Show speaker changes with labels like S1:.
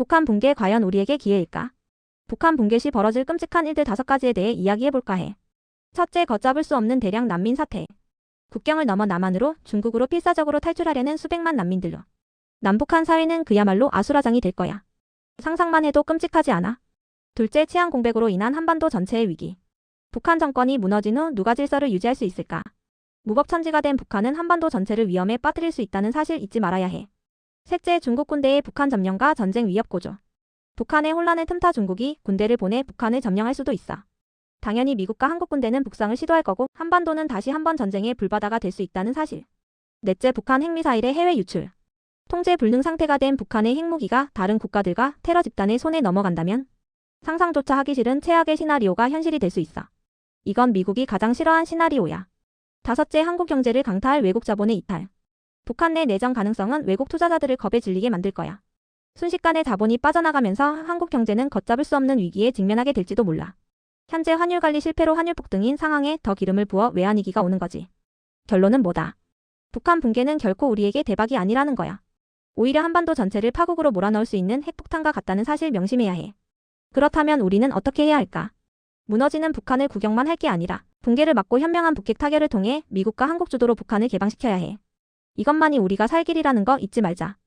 S1: 북한 붕괴 과연 우리에게 기회일까? 북한 붕괴 시 벌어질 끔찍한 일들 다섯 가지에 대해 이야기해볼까 해. 첫째, 걷잡을 수 없는 대량 난민 사태. 국경을 넘어 남한으로 중국으로 필사적으로 탈출하려는 수백만 난민들로. 남북한 사회는 그야말로 아수라장이 될 거야. 상상만 해도 끔찍하지 않아? 둘째, 치안 공백으로 인한 한반도 전체의 위기. 북한 정권이 무너진 후 누가 질서를 유지할 수 있을까? 무법천지가 된 북한은 한반도 전체를 위험에 빠뜨릴 수 있다는 사실 잊지 말아야 해. 셋째, 중국 군대의 북한 점령과 전쟁 위협 고조. 북한의 혼란을 틈타 중국이 군대를 보내 북한을 점령할 수도 있어. 당연히 미국과 한국 군대는 북상을 시도할 거고 한반도는 다시 한번 전쟁의 불바다가 될 수 있다는 사실. 넷째, 북한 핵미사일의 해외 유출. 통제 불능 상태가 된 북한의 핵무기가 다른 국가들과 테러 집단의 손에 넘어간다면 상상조차 하기 싫은 최악의 시나리오가 현실이 될 수 있어. 이건 미국이 가장 싫어한 시나리오야. 다섯째, 한국 경제를 강타할 외국 자본의 이탈. 북한 내 내정 가능성은 외국 투자자들을 겁에 질리게 만들 거야. 순식간에 자본이 빠져나가면서 한국 경제는 걷잡을 수 없는 위기에 직면하게 될지도 몰라. 현재 환율 관리 실패로 환율 폭등인 상황에 더 기름을 부어 외환위기가 오는 거지. 결론은 뭐다? 북한 붕괴는 결코 우리에게 대박이 아니라는 거야. 오히려 한반도 전체를 파국으로 몰아넣을 수 있는 핵폭탄과 같다는 사실 명심해야 해. 그렇다면 우리는 어떻게 해야 할까? 무너지는 북한을 구경만 할 게 아니라 붕괴를 막고 현명한 북핵 타결을 통해 미국과 한국 주도로 북한을 개방시켜야 해. 이것만이 우리가 살 길이라는 거 잊지 말자.